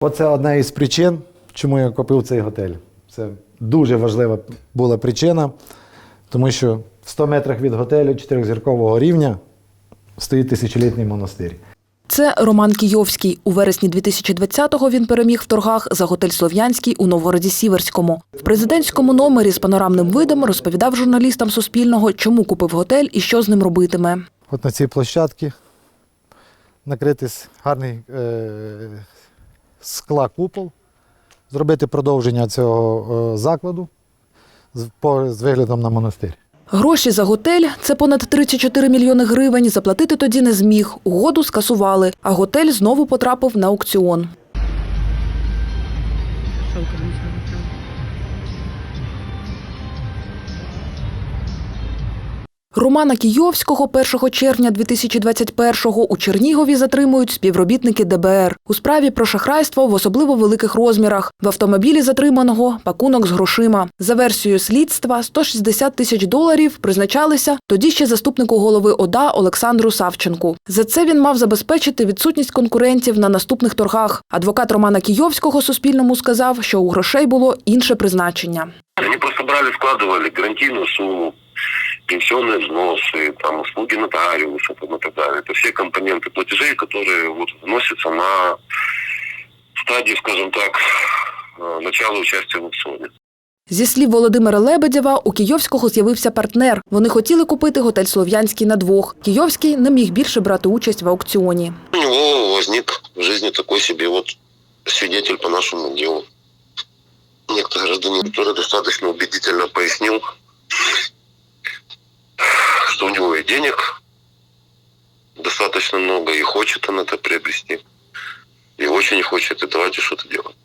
Оце одна із причин, чому я купив цей готель. Це дуже важлива була причина, тому що в 100 метрах від готелю чотирьохзіркового рівня стоїть тисячолітній монастир. Це Роман Кійовський. У вересні 2020-го він переміг в торгах за готель Слов'янський у Новгороді Сіверському. В президентському номері з панорамним видом розповідав журналістам Суспільного, чому купив готель і що з ним робитиме. От на цій площадці накрити с- гарний е, скла купол, зробити продовження цього е, закладу з виглядом на монастир. Гроші за готель це понад 34 мільйони гривень. Заплатити тоді не зміг. Угоду скасували, а готель знову потрапив на аукціон. Романа Кійовського 1 червня 2021-го у Чернігові затримують співробітники ДБР. У справі про шахрайство в особливо великих розмірах. В автомобілі затриманого пакунок з грошима. За версією слідства, 160 тисяч доларів призначалися тоді ще заступнику голови ОДА Олександру Савченку. За це він мав забезпечити відсутність конкурентів на наступних торгах. Адвокат Романа Кійовського Суспільному сказав, що у грошей було інше призначення. Они просто брали, вкладывали гарантийную сумму, пенсионные взносы, там, услуги нотариуса там, и так далее. Это все компоненты платежей, которые вот, вносятся на стадии, скажем так, э, начала участия в аукционе. Зі слів Володимира Лебедєва, у Кійовського з'явився партнер. Вони хотіли купити готель Слов'янський на двох. Кійовський не міг більше брати участь в аукціоні. У него возник в жизни такой себе вот свидетель по нашему делу. Некто гражданин, который достаточно убедительно пояснил, денег достаточно много, и хочет он это приобрести. И очень хочет, и давайте что-то делать.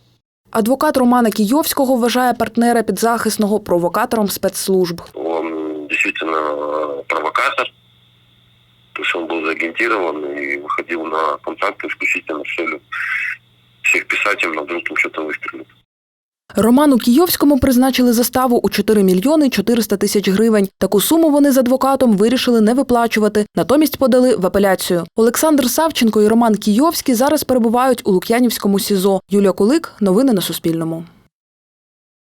Адвокат Романа Кійовського вважає партнера підзахисного провокатором спецслужб. Он действительно э, провокатор, то есть он был заагентирован и выходил на контакты исключительно с целью всех писать им, на вдруг там что-то выстрелит. Роману Кійовському призначили заставу у 4 мільйони 400 тисяч гривень. Таку суму вони з адвокатом вирішили не виплачувати, натомість подали в апеляцію. Олександр Савченко і Роман Кійовський зараз перебувають у Лук'янівському СІЗО. Юлія Кулик. Новини на Суспільному.